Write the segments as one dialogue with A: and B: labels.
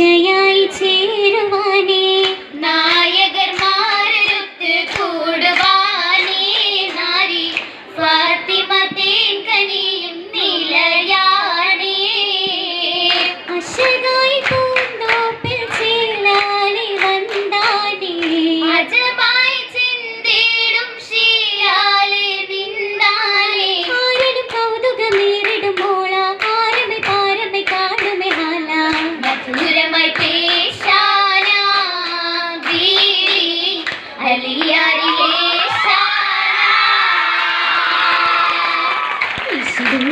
A: 这样一起 Thank you.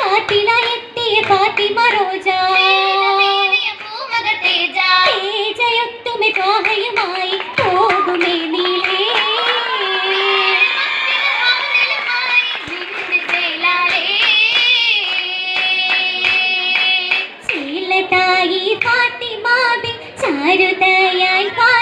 A: பாட்டிலா எத்திய Fathima ரோஜா. கருத்தையாய் பா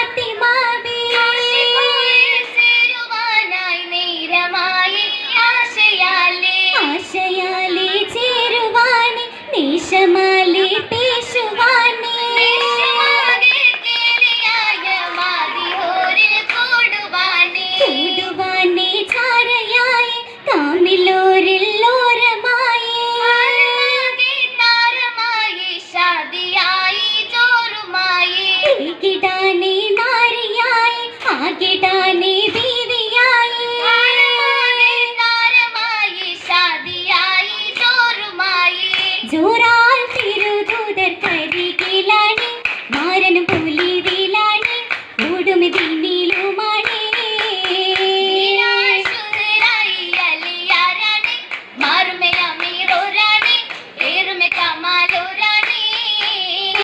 A: आगे डाने नारियाए आगे डाने